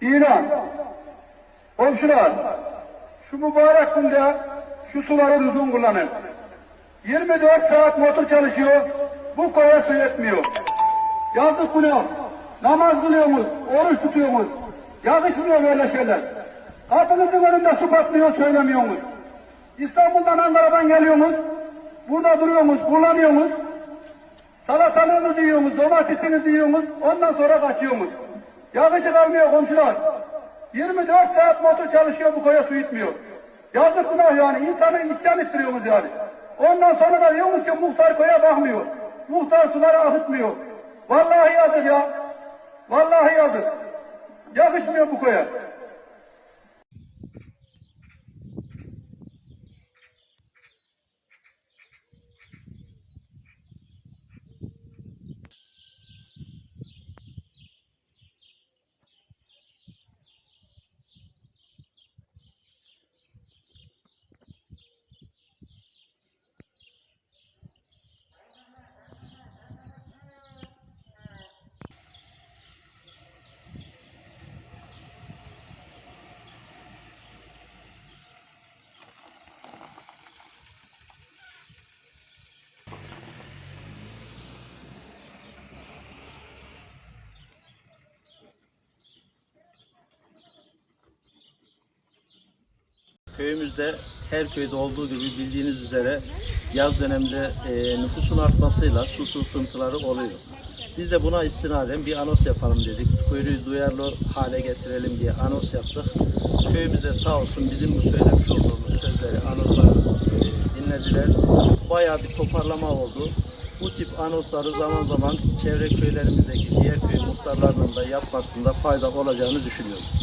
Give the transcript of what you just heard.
İlan. Komşular, şu mübarek günde şu suları düzgün kullanın. 24 saat motor çalışıyor, bu koya su yetmiyor. Yazık günah. Namaz kılıyorsunuz, oruç tutuyorsunuz. Yakışmıyor böyle şeyler. Kapınızın önünde su patlıyor söylemiyorsunuz. İstanbul'dan Ankara'dan geliyorsunuz. Burada duruyorsunuz, kullanıyorsunuz. Salatalığınızı yiyorsunuz, domatesinizi yiyorsunuz, ondan sonra kaçıyorsunuz. Yakışık almıyor komşular. 24 saat motor çalışıyor, bu koya su gitmiyor. Yazık günah yani, insanı isyan ettiriyorsunuz yani. Ondan sonra da diyorsunuz ki muhtar koya bakmıyor. Muhtar suları akıtmıyor. Vallahi yazık ya. Vallahi yazık. Yakışmıyor bu koya. Köyümüzde her köyde olduğu gibi bildiğiniz üzere yaz döneminde e, nüfusun artmasıyla su sıkıntıları oluyor. Biz de buna istinaden bir anons yapalım dedik. Köyü duyarlı hale getirelim diye anons yaptık. Köyümüzde sağ olsun bizim bu söylemiş olduğumuz sözleri, anonsları e, dinlediler. Bayağı bir toparlama oldu. Bu tip anonsları zaman zaman çevre köylerimizdeki diğer köy muhtarlarının da yapmasında fayda olacağını düşünüyorum.